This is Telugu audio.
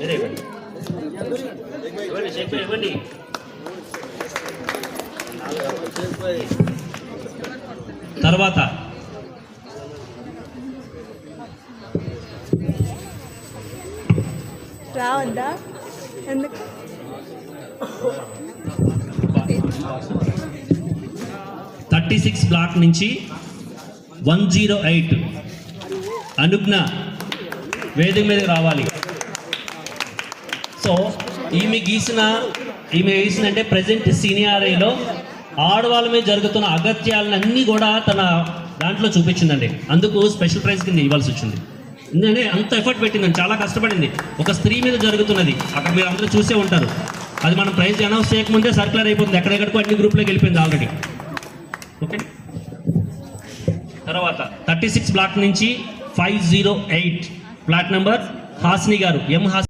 మీరే ఇవ్వండి ఇవ్వండి చెప్పి ఇవ్వండి. తర్వాత. రావద్దా? ఎందుకు? థర్టీ సిక్స్ బ్లాక్ నుంచి వన్ జీరో ఎయిట్. అనుజ్ఞ వేదిక మీదకి రావాలి. సో ఈమె గీసిన ఈమె గీసిన అంటే ప్రజెంట్ సీనియారీలో ఆడవాళ్ళ మీద జరుగుతున్న అగత్యాలన్నీ కూడా తన దాంట్లో చూపించిందండి. అందుకు స్పెషల్ ప్రైజ్ కింద ఇవ్వాల్సి వచ్చింది. ఎందుకంటే అంత ఎఫర్ట్ పెట్టిందండి చాలా కష్టపడింది. ఒక స్త్రీ మీద జరుగుతున్నది అక్కడ మీరు అందరూ చూసే ఉంటారు. అది మనం ప్రైజ్ అనౌన్స్ చేయకముందే సర్క్యులర్ అయిపోతుంది. ఎక్కడెక్కడికో అన్ని గ్రూప్లోకి వెళ్ళిపోయింది ఆల్రెడీ ఓకే తర్వాత థర్టీ సిక్స్ బ్లాక్ నుంచి five zero eight flat number Hasni గారు ఎం హాస్